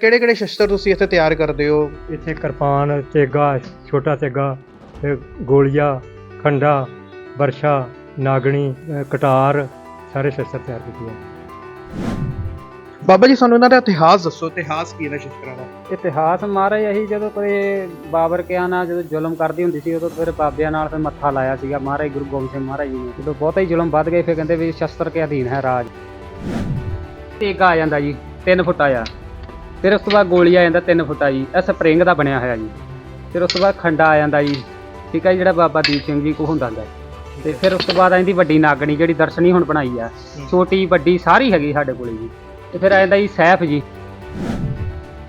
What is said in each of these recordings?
ਕਿਹੜੇ ਕਿਹੜੇ ਸ਼ਸਤਰ ਤੁਸੀਂ ਇੱਥੇ ਤਿਆਰ ਕਰਦੇ ਹੋ? ਇੱਥੇ ਕਿਰਪਾਨ ਤੇਗਾ ਛੋਟਾ ਤੇਗਾ ਤੇ ਗੋਲੀਆ ਖੰਡਾ ਵਰਸ਼ਾ ਨਾਗਣੀ ਅ, ਕਟਾਰ ਸਾਰੇ ਸ਼ਸਤਰ ਤਿਆਰ ਕੀਤੇ ਆ। ਬਾਬਾ ਜੀ ਸਾਨੂੰ ਇਹਨਾਂ ਦਾ ਇਤਿਹਾਸ ਦੱਸੋ ਇਤਿਹਾਸ ਕੀ ਹੈ ਇਹਨਾਂ ਸ਼ਸਤਰਾਂ ਦਾ? ਇਤਿਹਾਸ ਮਹਾਰਾਜ ਇਹੀ ਜਦੋਂ ਕੋਈ ਬਾਬਰ ਕਿਆਂ ਨਾਲ ਜਦੋਂ ਜ਼ੁਲਮ ਕਰਦੀ ਹੁੰਦੀ ਸੀ ਉਦੋਂ ਫਿਰ ਬਾਬਿਆਂ ਨਾਲ ਫਿਰ ਮੱਥਾ ਲਾਇਆ ਸੀਗਾ ਮਹਾਰਾਜ ਗੁਰੂ ਗੋਬਿੰਦ ਸਿੰਘ ਮਹਾਰਾਜ ਜੀ ਨੇ। ਜਦੋਂ ਬਹੁਤਾ ਹੀ ਜ਼ੁਲਮ ਵੱਧ ਗਏ ਫਿਰ ਕਹਿੰਦੇ ਵੀ ਸ਼ਸਤਰ ਕੇ ਅਧੀਨ ਹੈ ਰਾਜ। ਤੇਗਾ ਆ ਜਾਂਦਾ ਜੀ 3 ਫੁੱਟ ਆ। ਫਿਰ ਉਸ ਤੋਂ ਬਾਅਦ ਗੋਲੀ ਆ ਜਾਂਦਾ 3 ਫੁੱਟਾ ਜੀ। ਇਹ ਸਪਰਿੰਗ ਦਾ ਬਣਿਆ ਹੋਇਆ ਜੀ। ਫਿਰ ਉਸ ਤੋਂ ਬਾਅਦ ਖੰਡਾ ਆ ਜਾਂਦਾ ਜੀ। ਠੀਕ ਹੈ ਜੀ, ਜਿਹੜਾ ਬਾਬਾ ਦੀਪ ਸਿੰਘ ਜੀ ਕੋ ਹੁੰਦਾ ਹੁੰਦਾ ਤੇ ਫਿਰ ਉਸ ਤੋਂ ਬਾਅਦ ਆਂਦੀ ਵੱਡੀ ਨਾਗਣੀ ਜਿਹੜੀ ਦਰਸ਼ਨੀ ਹੁਣ ਬਣਾਈ ਆ। ਛੋਟੀ ਵੱਡੀ ਸਾਰੀ ਹੈਗੀ ਸਾਡੇ ਕੋਲੇ ਜੀ। ਤੇ ਫਿਰ ਆ ਜਾਂਦਾ ਜੀ ਸੈਫ ਜੀ।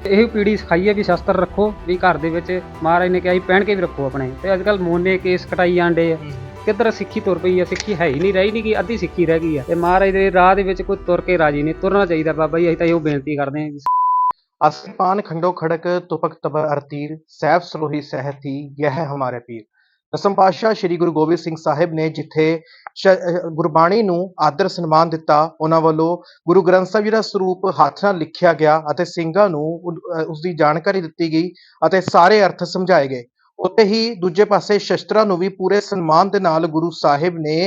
ਇਹ ਪੀੜੀ ਸਿਖਾਈ ਹੈ ਵੀ ਸ਼ਸਤਰ ਰੱਖੋ ਵੀ ਘਰ ਦੇ ਵਿੱਚ ਮਹਾਰਾਜ ਨੇ ਕਿਹਾ ਸੀ ਪਹਿਨ ਕੇ ਵੀ ਰੱਖੋ ਆਪਣੇ। ਤੇ ਅੱਜ ਕੱਲ ਮੋਨੇ ਕੇਸ ਕਟਾਈ ਜਾਂਦੇ ਆ। ਕਿੱਧਰ ਸਿੱਖੀ ਤੁਰ ਪਈ ਆ ਸਿੱਖੀ ਹੈ ਹੀ ਨਹੀਂ ਰਹੀ ਨਹੀਂ ਕਿ ਅੱਧੀ ਸਿੱਖੀ ਰਹਿ ਗਈ ਆ। ਤੇ ਮਹਾਰਾਜ ਦੇ ਰਾਹ ਦੇ ਵਿੱਚ ਕੋਈ ਤੁਰ ਕੇ ਰਾਜੀ ਨਹੀਂ। ਤੁਰਨਾ ਚਾਹੀਦਾ ਬਾਬਾ ਜੀ ਅਸੀਂ ਤਾਂ ਇਹੋ ਬੇਨਤੀ ਕਰਦੇ ਹਾਂ आसमान खंडो खड़क तुपक तबर अरतीर सैफ सलोही सहती यह है हमारे ਪੀਰ ਦਸਮ ਪਾਤਸ਼ਾਹ ਸ੍ਰੀ ਗੁਰੂ ਗੋਬਿੰਦ ਸਿੰਘ ਸਾਹਿਬ ਨੇ ਜਿੱਥੇ ਸ਼- ਅਹ ਗੁਰਬਾਣੀ ਨੂੰ ਆਦਰ ਸਨਮਾਨ ਦਿੱਤਾ ਉਹਨਾਂ ਵੱਲੋਂ ਗੁਰੂ ਗ੍ਰੰਥ ਸਾਹਿਬ ਜੀ ਦਾ ਸਰੂਪ ਹੱਥ ਨਾਲ ਲਿਖਿਆ ਗਿਆ ਅਤੇ ਸਿੰਘਾਂ ਨੂੰ ਉਸ ਦੀ ਜਾਣਕਾਰੀ ਦਿੱਤੀ ਗਈ ਅਤੇ ਸਾਰੇ ਅਰਥ ਸਮਝਾਏ ਗਏ ਉੱਤੇ ਹੀ ਦੂਜੇ ਪਾਸੇ ਸ਼ਸਤਰਾਂ ਨੂੰ ਵੀ ਪੂਰੇ ਸਨਮਾਨ ਦੇ ਨਾਲ ਗੁਰੂ ਸਾਹਿਬ ਨੇ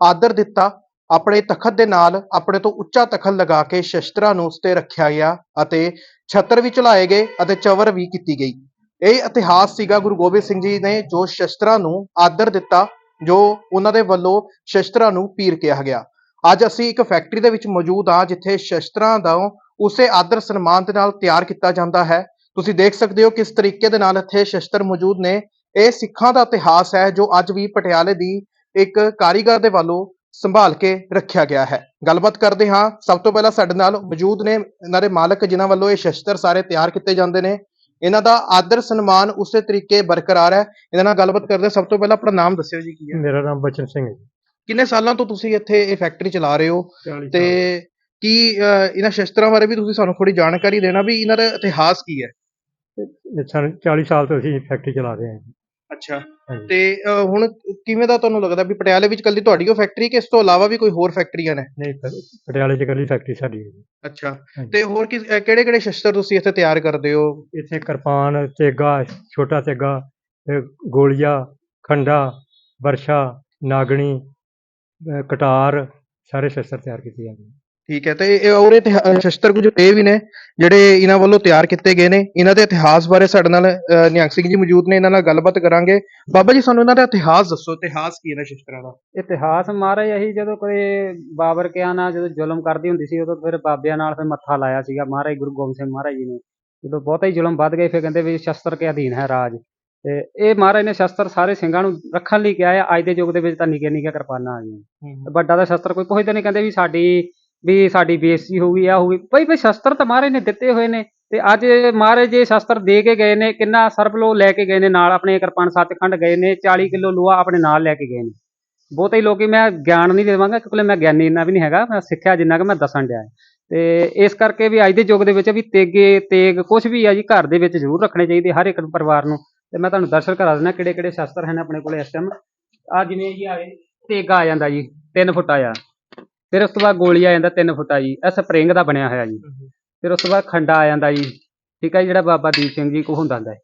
ਆਦਰ ਦਿੱਤਾ ਆਪਣੇ ਤਖਤ ਦੇ ਨਾਲ ਆਪਣੇ ਤੋਂ ਉੱਚਾ ਤਖਤ ਲਗਾ ਕੇ ਸ਼ਸਤਰਾਂ ਨੂੰ ਉਸ ਤੇ ਰੱਖਿਆ ਗਿਆ ਅਤੇ ਛੱਤਰ ਵੀ ਚਲਾਏ ਗਏ ਅਤੇ ਚਵਰ ਵੀ ਕੀਤੀ ਗਈ। ਇਹ ਇਤਿਹਾਸ ਸੀਗਾ, ਗੁਰੂ ਗੋਬਿੰਦ ਸਿੰਘ ਜੀ ਨੇ ਜੋ ਸ਼ਸਤਰਾਂ ਨੂੰ ਆਦਰ ਦਿੱਤਾ, ਜੋ ਉਹਨਾਂ ਦੇ ਵੱਲੋਂ ਸ਼ਸਤਰਾਂ ਨੂੰ ਪੀਰ ਕਿਹਾ ਗਿਆ। ਅੱਜ ਅਸੀਂ ਇੱਕ ਫੈਕਟਰੀ ਦੇ ਵਿੱਚ ਮੌਜੂਦ ਹਾਂ, ਜਿੱਥੇ ਸ਼ਸਤਰਾਂ ਦਾ ਉਸੇ ਆਦਰ ਸਨਮਾਨ ਦੇ ਨਾਲ ਤਿਆਰ ਕੀਤਾ ਜਾਂਦਾ ਹੈ। ਤੁਸੀਂ ਦੇਖ ਸਕਦੇ ਹੋ ਕਿਸ ਤਰੀਕੇ ਦੇ ਨਾਲ ਇੱਥੇ ਸ਼ਸਤਰ ਮੌਜੂਦ ਨੇ। ਇਹ ਸਿੱਖਾਂ ਦਾ ਇਤਿਹਾਸ ਹੈ, ਜੋ ਅੱਜ ਵੀ ਪਟਿਆਲੇ ਦੀ ਇੱਕ ਕਾਰੀਗਰ ਦੇ ਵੱਲੋਂ ਸੰਭਾਲ ਕੇ ਰੱਖਿਆ ਗਿਆ ਹੈ। ਗੱਲਬਾਤ ਕਰਦੇ ਹਾਂ। ਸਭ ਤੋਂ ਪਹਿਲਾਂ ਸਾਡੇ ਨਾਲ ਮੌਜੂਦ ਨੇ ਇਹਨਾਂ ਦੇ ਮਾਲਕ ਜਿਨ੍ਹਾਂ ਵੱਲੋਂ ਇਹ ਸ਼ਸਤਰ ਸਾਰੇ ਤਿਆਰ ਕੀਤੇ ਜਾਂਦੇ ਨੇ। ਇਹਨਾਂ ਦਾ ਆਦਰ ਸਨਮਾਨ ਉਸੇ ਤਰੀਕੇ ਬਰਕਰਾਰ ਹੈ। ਇਹਨਾਂ ਨਾਲ ਗੱਲਬਾਤ ਕਰਦੇ। ਸਭ ਤੋਂ ਪਹਿਲਾਂ ਆਪਣਾ ਨਾਮ ਦੱਸਿਓ ਜੀ ਕੀ ਹੈ? ਮੇਰਾ ਨਾਮ ਬਚਨ ਸਿੰਘ ਹੈ ਜੀ। ਕਿੰਨੇ ਸਾਲਾਂ ਤੋਂ ਤੁਸੀਂ ਇੱਥੇ ਇਹ ਫੈਕਟਰੀ ਚਲਾ ਰਹੇ ਹੋ? 40 ਤੇ ਕੀ ਇਹਨਾਂ ਸ਼ਸਤਰਾਂ ਬਾਰੇ ਵੀ ਤੁਸੀਂ ਸਾਨੂੰ ਥੋੜੀ ਜਾਣਕਾਰੀ ਦੇਣਾ ਵੀ ਇਹਨਾਂ ਦਾ ਇਤਿਹਾਸ ਕੀ ਹੈ? ਸਾਲ ਸਾਨੂੰ 40 ਸਾਲ ਤੋਂ ਅਸੀਂ ਫੈਕਟਰੀ ਚਲਾ ਰਹੇ ਹਾਂ ਜੀ। ਅੱਛਾ ਹਾਂਜੀ। ਤੇ ਹੁਣ ਕਿਵੇਂ ਦਾ ਤੁਹਾਨੂੰ ਲੱਗਦਾ ਵੀ ਪਟਿਆਲੇ ਵਿੱਚ ਕੱਲੀ ਤੁਹਾਡੀ ਉਹ ਫੈਕਟਰੀ ਕਿ ਇਸ ਤੋਂ ਇਲਾਵਾ ਵੀ ਕੋਈ ਹੋਰ ਫੈਕਟਰੀਆਂ ਨੇ ਨਹੀਂ ਪ- ਪਟਿਆਲੇ ਚ ਇਕੱਲੀ ਫੈਕਟਰੀ ਸਾਡੀ ਹੈ ਜੀ। ਅੱਛਾ ਹਾਂਜੀ। ਤੇ ਹੋਰ ਕਿਸ ਕਿਹੜੇ ਕਿਹੜੇ ਸ਼ਸਤਰ ਤੁਸੀਂ ਇੱਥੇ ਤਿਆਰ ਕਰਦੇ ਹੋ ਇੱਥੇ ਕਿਰਪਾਨ ਤੇਗਾ ਛੋਟਾ ਤੇਗਾ ਤੇ ਗੋਲੀਆ ਖੰਡਾ ਵਰਸ਼ਾ ਨਾਗਣੀ ਅ, ਕਟਾਰ ਸਾਰੇ ਸ਼ਸਤਰ ਤਿਆਰ ਕੀਤੇ ਜਾਂਦੇ ਆ। ਠੀਕ ਹੈ ਤੇ ਇਹ ਔਰ ਇਹ ਸ਼ਸਤਰ ਕੁਝ ਇਹ ਵੀ ਨੇ ਜਿਹੜੇ ਇਹਨਾਂ ਵੱਲੋਂ ਤਿਆਰ ਕੀਤੇ ਗਏ ਨੇ। ਇਹਨਾਂ ਦੇ ਇਤਿਹਾਸ ਬਾਰੇ ਸਾਡੇ ਨਾਲ ਅਹ, ਨਿਹੰਗ ਸਿੰਘ ਜੀ ਮੌਜੂਦ ਨੇ ਇਹਨਾਂ ਨਾਲ ਗੱਲਬਾਤ ਕਰਾਂਗੇ। ਬਾਬਾ ਜੀ ਸਾਨੂੰ ਇਹਨਾਂ ਦਾ ਇਤਿਹਾਸ ਦੱਸੋ। ਇਤਿਹਾਸ ਕੀ ਹੈ ਇਹਨਾਂ ਸ਼ਸਤਰਾਂ ਦਾ? ਇਤਿਹਾਸ ਮਹਾਰਾਜ ਇਹੀ ਜਦੋਂ ਕੋਈ ਬਾਬਰ ਕਿਆਂ ਨਾਲ ਜਦੋਂ ਜ਼ੁਲਮ ਕਰਦੀ ਹੁੰਦੀ ਸੀ ਉਦੋਂ ਫਿਰ ਬਾਬਿਆਂ ਨਾਲ ਫਿਰ ਮੱਥਾ ਲਾਇਆ ਸੀਗਾ ਮਹਾਰਾਜ ਗੁਰੂ ਗੋਬਿੰਦ ਸਿੰਘ ਮਹਾਰਾਜ ਜੀ ਨੇ। ਜਦੋਂ ਬਹੁਤਾ ਹੀ ਜ਼ੁਲਮ ਵੱਧ ਗਏ ਫਿਰ ਕਹਿੰਦੇ ਵੀ ਸ਼ਸਤਰ ਕੇ ਅਧੀਨ ਹੈ ਰਾਜ। ਤੇ ਇਹ ਮਹਾਰਾਜ ਨੇ ਸ਼ਸਤਰ ਸਾਰੇ ਸਿੰਘਾਂ ਨੂੰ ਰੱਖਣ ਲਈ ਕਿਹਾ ਹੈ। ਅੱਜ ਦੇ ਯੁੱਗ ਦੇ ਵਿੱਚ ਤਾਂ ਨਿੱਕੇ ਨਿੱਕੇ ਕਿਰਪਾਨਾਂ ਆ ਗਈਆਂ। ਵੱਡਾ ਦਾ ਸ਼ਸਤਰ ਕੋਈ ਪੁੱਛਦੇ ਨਹੀਂ ਕਹਿੰਦੇ ਵੀ ਸਾਡੀ ਵੀ ਸਾਡੀ ਬੇਇੱਜ਼ਤੀ ਹੋਊਗੀ ਆ ਗਈ। ਬਈ ਬਈ ਸ਼ਸਤਰ ਤਾਂ ਮਹਾਰਾਜ ਨੇ ਦਿੱਤੇ ਹੋਏ ਨੇ ਤੇ ਅੱਜ ਮਹਾਰਾਜ ਜੇ ਸ਼ਸਤਰ ਦੇ ਕੇ ਗਏ ਨੇ, ਕਿੰਨਾ ਸਰਬਲੋ ਲੈ ਕੇ ਗਏ ਨੇ ਨਾਲ, ਆਪਣੇ ਕਿਰਪਾਨ ਸੱਚਖੰਡ ਗਏ ਨੇ 40 ਕਿਲੋ ਲੋਹਾ ਆਪਣੇ ਨਾਲ ਲੈ ਕੇ ਗਏ ਨੇ। ਬਹੁਤੇ ਹੀ ਲੋਕੀ ਮੈਂ ਗਿਆਨ ਨਹੀਂ ਦੇਵਾਂਗਾ, ਕਿਉਂਕਿ ਮੈਂ ਗਿਆਨੀ ਇੰਨਾ ਵੀ ਨਹੀਂ ਹੈਗਾ, ਮੈਂ ਸਿੱਖਿਆ ਜਿੰਨਾ ਕਿ ਮੈਂ ਦੱਸਣ ਡਿਆ। ਤੇ ਇਸ ਕਰਕੇ ਵੀ ਅੱਜ ਦੇ ਯੁੱਗ ਦੇ ਵਿੱਚ ਵੀ ਤੇਗੇ, ਤੇਗ ਕੁਝ ਵੀ ਆ ਜੀ, ਘਰ ਦੇ ਵਿੱਚ ਜ਼ਰੂਰ ਰੱਖਣੇ ਚਾਹੀਦੇ ਹਰ ਇੱਕ ਪਰਿਵਾਰ ਨੂੰ। ਤੇ ਮੈਂ ਤੁਹਾਨੂੰ ਦਰਸ਼ਨ ਕਰਾ ਦਿੰਦਾ ਕਿਹੜੇ ਕਿਹੜੇ ਸ਼ਸਤਰ ਹਨ ਆਪਣੇ ਕੋਲੇ ਇਸ ਟਾਈਮ ਆ ਜਿਵੇਂ ਜੀ ਆਏ, ਤੇਗਾ ਆ ਜਾਂਦਾ ਜੀ 3 ਫੁੱਟ ਆ ਫਿਰ ਉਸ ਤੋਂ ਬਾਅਦ ਗੋਲੀ ਆ ਜਾਂਦਾ 3 ਫੁੱਟ ਜੀ। ਇਹ ਸਪਰਿੰਗ ਦਾ ਬਣਿਆ ਹੋਇਆ ਜੀ। ਫਿਰ ਉਸ ਤੋਂ ਬਾਅਦ ਖੰਡਾ ਆ ਜਾਂਦਾ ਜੀ। ਠੀਕ ਹੈ ਜਿਹੜਾ ਬਾਬਾ ਦੀਪ ਸਿੰਘ ਜੀ ਕੋ ਹੁੰਦਾ ਹੁੰਦਾ ਹੈ।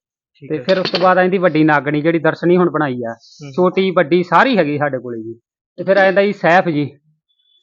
ਤੇ ਫਿਰ ਉਸ ਤੋਂ ਬਾਅਦ ਆਂਦੀ ਵੱਡੀ ਨਾਗਣੀ ਜਿਹੜੀ ਦਰਸ਼ਨੀ ਹੁਣ ਬਣਾਈ ਆ। ਛੋਟੀ ਵੱਡੀ ਸਾਰੀ ਹੈਗੀ ਸਾਡੇ ਕੋਲੇ ਜੀ। ਤੇ ਫਿਰ ਆ ਜਾਂਦਾ ਜੀ ਸੈਫ ਜੀ।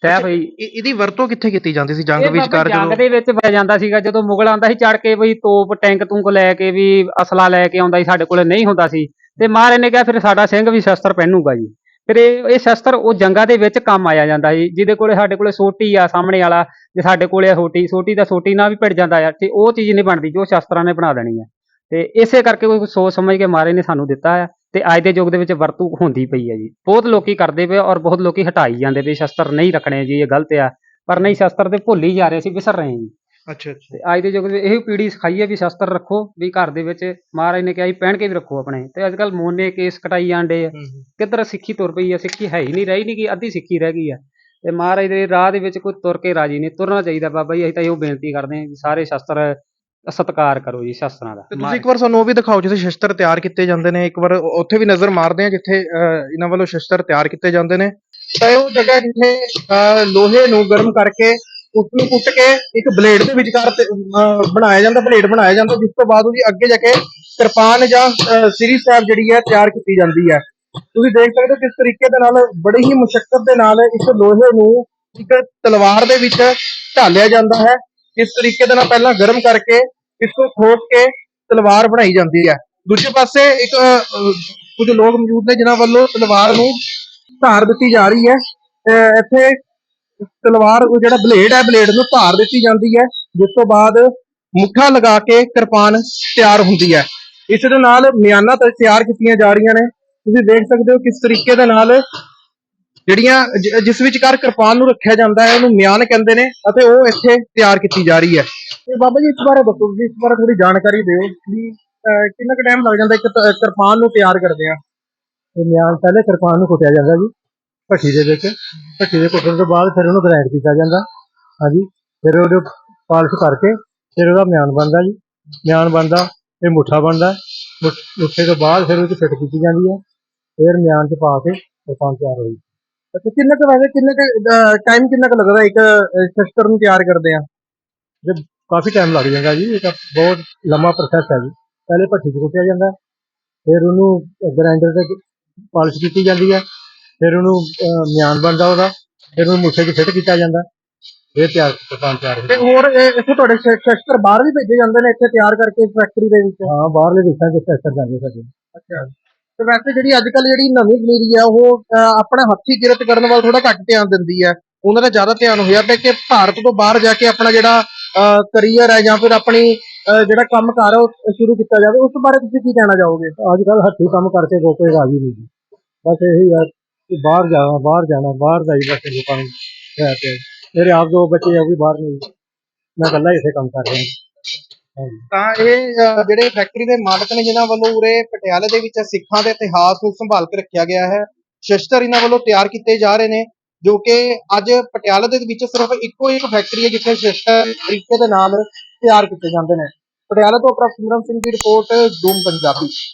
ਸੈਫ ਜੀ। ਇਹ- ਇਹਦੀ ਵਰਤੋਂ ਕਿੱਥੇ ਕੀਤੀ ਜਾਂਦੀ ਸੀ? ਜੰਗ ਇਹ ਵਿੱਚ ਬਾਬਾ ਕਰ ਜੰਗ ਜਦੋਂ ਦੇ ਵਿੱਚ ਵਰਤਿਆ ਜਾਂਦਾ ਸੀਗਾ। ਜਦੋਂ ਮੁਗਲ ਆਂਦਾ ਸੀ ਚੜ ਕੇ ਬਈ ਤੋਪ ਟੈਂਕ ਤੂੰਕ ਲੈ ਕੇ ਵੀ ਅਸਲਾ ਲੈ ਕੇ ਆਉਂਦਾ ਸੀ ਸਾਡੇ ਕੋਲੇ ਨਹੀਂ ਹੁੰਦਾ ਸੀ। ਤੇ ਮਹਾਰਾਜ ਨੇ ਕਿਹਾ ਫਿਰ ਸਾਡਾ ਸਿੰਘ ਵੀ ਸ਼ਸਤਰ ਪਹਿਨੂਗਾ ਜੀ। ਫਿਰ ਇਹ ਇਹ ਸ਼ਸਤਰ ਉਹ ਜੰਗਾਂ ਦੇ ਵਿੱਚ ਕੰਮ ਆਇਆ ਜਾਂਦਾ ਜੀ ਜਿਹਦੇ ਕੋਲੇ ਸਾਡੇ ਕੋਲੇ ਸੋਟੀ ਆ, ਸਾਹਮਣੇ ਵਾਲਾ, ਜੇ ਸਾਡੇ ਕੋਲੇ ਆ ਸੋਟੀ ਸੋਟੀ ਦਾ ਸੋਟੀ ਨਾਲ ਵੀ ਭਿੜ ਜਾਂਦਾ ਆ, ਤੇ ਉਹ ਚੀਜ਼ ਨਹੀਂ ਬਣਦੀ ਜੋ ਸ਼ਸਤਰਾਂ ਨੇ ਬਣਾ ਦੇਣੀ ਆ। ਤੇ ਇਸੇ ਕਰਕੇ ਕੋਈ ਸੋਚ ਸਮਝ ਕੇ ਮਾਰੇ ਨੇ ਸਾਨੂੰ ਦਿੱਤਾ ਆ, ਤੇ ਅੱਜ ਦੇ ਯੁੱਗ ਦੇ ਵਿੱਚ ਵਰਤੂ ਹੁੰਦੀ ਪਈ ਹੈ ਜੀ। ਬਹੁਤ ਲੋਕੀ ਕਰਦੇ ਪਏ ਔਰ ਬਹੁਤ ਲੋਕੀ ਹਟਾਈ ਜਾਂਦੇ ਪਏ ਸ਼ਸਤਰ ਨਹੀਂ ਰੱਖਣੇ ਜੀ, ਇਹ ਗਲਤ ਆ, ਪਰ ਨਹੀਂ, ਸ਼ਸਤਰ ਤੇ ਭੁੱਲ ਹੀ ਜਾ ਰਹੇ ਸੀ ਵਿਸਰ ਰਹੇ ਜੀ। ਅੱਛਾ ਅੱਛਾ। ਤੇ ਅੱਜ ਦੇ ਯੁੱਗ ਦੇ ਇਹ ਪੀੜੀ ਸਿਖਾਈ ਹੈ ਵੀ ਸ਼ਸਤਰ ਰੱਖੋ ਵੀ ਘਰ ਦੇ ਵਿੱਚ ਮਹਾਰਾਜ ਨੇ ਕਿਹਾ ਸੀ ਪਹਿਨ ਕੇ ਵੀ ਰੱਖੋ ਆਪਣੇ। ਤੇ ਅੱਜ ਕੱਲ ਮੋਨੇ ਕੇਸ ਕਟਾਈ ਜਾਂਦੇ ਆ। ਕਿੱਧਰ ਸਿੱਖੀ ਤੁਰ ਪਈ ਆ ਸਿੱਖੀ ਹੈ ਹੀ ਨਹੀਂ ਰਹੀ ਨਹੀਂ ਕਿ ਅੱਧੀ ਸਿੱਖੀ ਰਹਿ ਗਈ ਆ। ਤੇ ਮਹਾਰਾਜ ਦੇ ਰਾਹ ਦੇ ਵਿੱਚ ਕੋਈ ਤੁਰ ਕੇ ਰਾਜੀ ਨਹੀਂ ਤੁਰਨਾ ਚਾਹੀਦਾ ਬਾਬਾ ਜੀ ਅਸੀਂ ਤਾਂ ਇਹੋ ਬੇਨਤੀ ਕਰਦੇ ਹਾਂ ਵੀ ਸਾਰੇ ਸ਼ਸਤਰ ਸਤਿਕਾਰ ਕਰੋ ਜੀ ਸ਼ਸਤਰਾਂ ਦਾ। ਤੇ ਤੁਸੀਂ ਇੱਕ ਵਾਰ ਸਾਨੂੰ ਉਹ ਵੀ ਦਿਖਾਓ ਜਿੱਥੇ ਸ਼ਸਤਰ ਤਿਆਰ ਕੀਤੇ ਜਾਂਦੇ ਨੇ ਇੱਕ ਵਾਰ ਉ- ਉੱਥੇ ਵੀ ਨਜ਼ਰ ਮਾਰਦੇ ਆ ਜਿੱਥੇ ਅਹ, ਇਹਨਾਂ ਵੱਲੋਂ ਸ਼ਸਤਰ ਤਿਆਰ ਕੀਤੇ ਜਾਂਦੇ ਨੇ। ਤਾਂ ਇਹ ਉਹ ਜਗ੍ਹਾ ਜਿੱਥੇ ਅਹ, ਲੋਹੇ ਨੂੰ ਗਰਮ ਕਰਕੇ ਉਸ ਨੂੰ ਕੁੱਟ ਕੇ ਇੱਕ ਬਲੇਡ ਦੇ ਵਿਚਕਾਰ ਤੇ, ਅਹ, ਬਣਾਇਆ ਜਾਂਦਾ ਬਲੇਡ ਬਣਾਇਆ ਜਾਂਦਾ ਜਿਸ ਤੋਂ ਬਾਅਦ ਉਹਦੀ ਅੱਗੇ ਜਾ ਕੇ ਕਿਰਪਾਨ ਜਾਂ ਅਹ, ਸ੍ਰੀ ਸਾਹਿਬ ਜਿਹੜੀ ਹੈ ਤਿਆਰ ਕੀਤੀ ਜਾਂਦੀ ਹੈ। ਤੁਸੀਂ ਦੇਖ ਸਕਦੇ ਹੋ ਕਿਸ ਤਰੀਕੇ ਦੇ ਨਾਲ ਬੜੀ ਹੀ ਮੁਸ਼ਕਲ ਦੇ ਨਾਲ ਇਸ ਲੋਹੇ ਨੂੰ ਇੱਕ ਤਲਵਾਰ ਦੇ ਵਿੱਚ ਢਾਲਿਆ ਜਾਂਦਾ ਹੈ। ਇਸ ਤਰੀਕੇ ਦੇ ਨਾਲ ਪਹਿਲਾਂ ਗਰਮ ਕਰਕੇ ਇਸ ਨੂੰ ਠੋਕ ਕੇ ਤਲਵਾਰ ਬਣਾਈ ਜਾਂਦੀ ਹੈ। ਦੂਜੇ ਪਾਸੇ ਇੱਕ ਅਹ, ਅਹ, ਕੁਝ ਲੋਕ ਮੌਜੂਦ ਨੇ ਜਿਨ੍ਹਾਂ ਵੱਲੋਂ ਤਲਵਾਰ ਨੂੰ ਧਾਰ ਦਿੱਤੀ ਜਾ ਰਹੀ ਹੈ। ਅਹ, ਇੱਥੇ ਤਲਵਾਰ, ਉਹ ਜਿਹੜਾ ਬਲੇਡ ਹੈ, ਬਲੇਡ ਨੂੰ ਧਾਰ ਦਿੱਤੀ ਜਾਂਦੀ ਹੈ, ਜਿਸ ਤੋਂ ਬਾਅਦ ਮੁੱਠਾ ਲਗਾ ਕੇ ਕਿਰਪਾਨ ਤਿਆਰ ਹੁੰਦੀ ਹੈ। ਇਸ ਦੇ ਨਾਲ ਮਿਆਨਾਂ ਤਿਆਰ ਕੀਤੀਆਂ ਜਾ ਰਹੀਆਂ ਨੇ। ਤੁਸੀਂ ਦੇਖ ਸਕਦੇ ਹੋ ਕਿਸ ਤਰੀਕੇ ਦੇ ਨਾਲ ਜਿਹੜੀਆਂ ਜਿਸ ਵਿਚਕਾਰ ਕਿਰਪਾਨ ਨੂੰ ਰੱਖਿਆ ਜਾਂਦਾ ਹੈ, ਉਹਨੂੰ ਮਿਆਨ ਕਹਿੰਦੇ ਨੇ ਅਤੇ ਉਹ ਇੱਥੇ ਤਿਆਰ ਕੀਤੀ ਜਾ ਰਹੀ ਹੈ। ਤੇ ਬਾਬਾ ਜੀ, ਇਸ ਬਾਰੇ ਦੱਸੋ ਜੀ ਇਸ ਬਾਰੇ ਥੋੜੀ ਜਾਣਕਾਰੀ ਦਿਓ ਵੀ ਕਿੰਨਾ ਕੁ ਟਾਈਮ ਲੱਗ ਜਾਂਦਾ ਇੱਕ ਕਿਰਪਾਨ ਨੂੰ ਤਿਆਰ ਕਰਦੇ ਆ ਇਹ ਮਿਆਨ ਪਹਿਲੇ ਕਿਰਪਾਨ ਨੂੰ ਕੁੱਟਿਆ ਜਾਂਦਾ ਜੀ। ਭੱਠੀ ਦੇ ਵਿੱਚ ਭੱਠੀ ਦੇ ਕੁੱਟਣ ਤੋਂ ਬਾਅਦ ਫਿਰ ਉਹਨੂੰ ਗ੍ਰਾਈਂਡ ਕੀਤਾ ਜਾਂਦਾ। ਹਾਂਜੀ ਫਿਰ ਉਹਦੇ ਪਾਲਿਸ਼ ਕਰਕੇ ਫਿਰ ਉਹਦਾ ਮਿਆਨ ਬਣਦਾ ਜੀ। ਮਿਆਨ ਬਣਦਾ ਇਹ ਮੁੱਠਾ ਬਣਦਾ। ਮੁੱਠ- ਤੋਂ ਬਾਅਦ ਫਿਰ ਉਹ 'ਚ ਫਿੱਟ ਕੀਤੀ ਜਾਂਦੀ ਹੈ। ਫਿਰ ਮਿਆਨ 'ਚ ਪਾ ਕੇ ਕਿਰਪਾਨ ਤਿਆਰ ਹੋਈ। ਤੇ ਕਿੰਨਾ ਕੁ ਵੈਸੇ ਕਿੰਨਾ ਕੁ ਟਾਈਮ ਕਿੰਨਾ ਕੁ ਲੱਗਦਾ ਇੱਕ ਅਹ, ਸ਼ਸਤਰ ਨੂੰ ਤਿਆਰ ਕਰਦੇ ਆ? ਕਾਫੀ ਟਾਈਮ ਲੱਗ ਜਾਂਦਾ ਜੀ ਇਹ ਤਾਂ ਬਹੁਤ ਲੰਮਾ ਪ੍ਰੋਸੈਸ ਹੈ ਜੀ। ਪਹਿਲੇ ਭੱਠੀ 'ਚ ਕੁੱਟਿਆ ਜਾਂਦਾ ਫਿਰ ਉਹਨੂੰ ਗ੍ਰਾਈਂਡਰ ਤੇ ਪਾਲਿਸ਼ ਕੀਤੀ ਜਾਂਦੀ ਹੈ। ਫਿਰ ਉਹਨੂੰ ਮਿਆਨ ਬਣਦਾ ਉਹਦਾ ਫਿਰ ਉਹਨੂੰ ਮੁੱਠੇ 'ਚ ਫਿੱਟ ਕੀਤਾ ਜਾਂਦਾ। ਫਿਰ ਤਿਆਰ ਕਿਰਪਾਨ ਤਿਆਰ ਤੇ ਹੋਰ ਇਹ- ਇੱਥੋਂ ਤੁਹਾਡੇ ਸ਼- ਸ਼ਸਤਰ ਬਾਹਰ ਵੀ ਭੇਜੇ ਜਾਂਦੇ ਨੇ ਇੱਥੇ ਤਿਆਰ ਕਰਕੇ ਫੈਕਟਰੀ ਦੇ ਵਿੱਚ? ਹਾਂ ਬਾਹਰਲੇ ਦੇਸ਼ਾਂ 'ਚ ਸੈਕਟਰ ਜਾਂਦੇ ਸਾਡੇ। ਅੱਛਾ। ਤੇ ਵੈਸੇ ਜਿਹੜੀ ਅੱਜ ਕੱਲ ਜਿਹੜੀ ਨਵੀਂ ਪਨੀਰੀ ਹੈ ਉਹ ਆਪਣਾ ਹੱਥੀ ਕਿਰਤ ਕਰਨ ਵੱਲ ਥੋੜਾ ਘੱਟ ਧਿਆਨ ਦਿੰਦੀ ਹੈ ਉਹਨਾਂ ਦਾ ਜ਼ਿਆਦਾ ਧਿਆਨ ਹੋਇਆ ਪਿਆ ਕਿ ਭਾਰਤ ਤੋਂ ਬਾਹਰ ਜਾ ਕੇ ਆਪਣਾ ਜਿਹੜਾ ਕਰੀਅਰ ਹੈ ਜਾਂ ਫਿਰ ਆਪਣੀ ਜਿਹੜਾ ਕੰਮ ਕਾਰ ਉਹ ਸ਼ੁਰੂ ਕੀਤਾ ਜਾਵੇ। ਉਸ ਬਾਰੇ ਤੁਸੀਂ ਕੀ ਕਹਿਣਾ ਚਾਹੋਗੇ? ਅੱਜ ਕੱਲ ਹੱਥੀਂ ਕੰਮ ਕਰਕੇ ਕੋਈ ਰਾਜੀ ਨਹੀਂ। ਜੀ ਬਸ ਇਹੀ ਹੈ ਕਿ ਬਾਹਰ ਜਾਣਾ ਬਾਹਰ ਜਾਣਾ ਬਾਹਰ ਦਾ ਹੀ ਬਸ ਲੋਕਾਂ ਨੂੰ ਹੈ ਤੇ ਮੇਰੇ ਆਪ ਦੋ ਬੱਚੇ ਆ ਉਹ ਵੀ ਬਾਹਰ ਨਹੀਂ ਮੈਂ ਇਕੱਲਾ ਹੀ ਇੱਥੇ ਕੰਮ ਕਰ ਰਿਹਾ। ਹਾਂਜੀ। ਤਾਂ ਇਹ ਅਹ, ਜਿਹੜੇ ਫੈਕਟਰੀ ਦੇ ਮਾਲਕ ਨੇ ਜਿਨ੍ਹਾਂ ਵੱਲੋਂ ਉਰੇ ਪਟਿਆਲੇ ਦੇ ਵਿੱਚ ਸਿੱਖਾਂ ਦੇ ਇਤਿਹਾਸ ਨੂੰ ਸੰਭਾਲ ਕੇ ਰੱਖਿਆ ਗਿਆ ਹੈ ਸ਼ਸਤਰ ਇਹਨਾਂ ਵੱਲੋਂ ਤਿਆਰ ਕੀਤੇ ਜਾ ਰਹੇ ਨੇ ਜੋ ਕਿ ਅੱਜ ਪਟਿਆਲੇ ਦੇ ਵਿੱਚ ਸਿਰਫ ਇੱਕੋ ਇੱਕ ਫੈਕਟਰੀ ਹੈ ਜਿੱਥੇ ਸ਼ਸਤਰ ਤਰੀਕੇ ਦੇ ਨਾਲ ਤਿਆਰ ਕੀਤੇ ਜਾਂਦੇ ਨੇ। ਪਟਿਆਲਾ ਤੋਂ ਪ੍ਰਭ ਸਿਮਰਨ ਸਿੰਘ ਦੀ ਰਿਪੋਰਟ ਦੂਮ ਪੰਜਾਬੀ।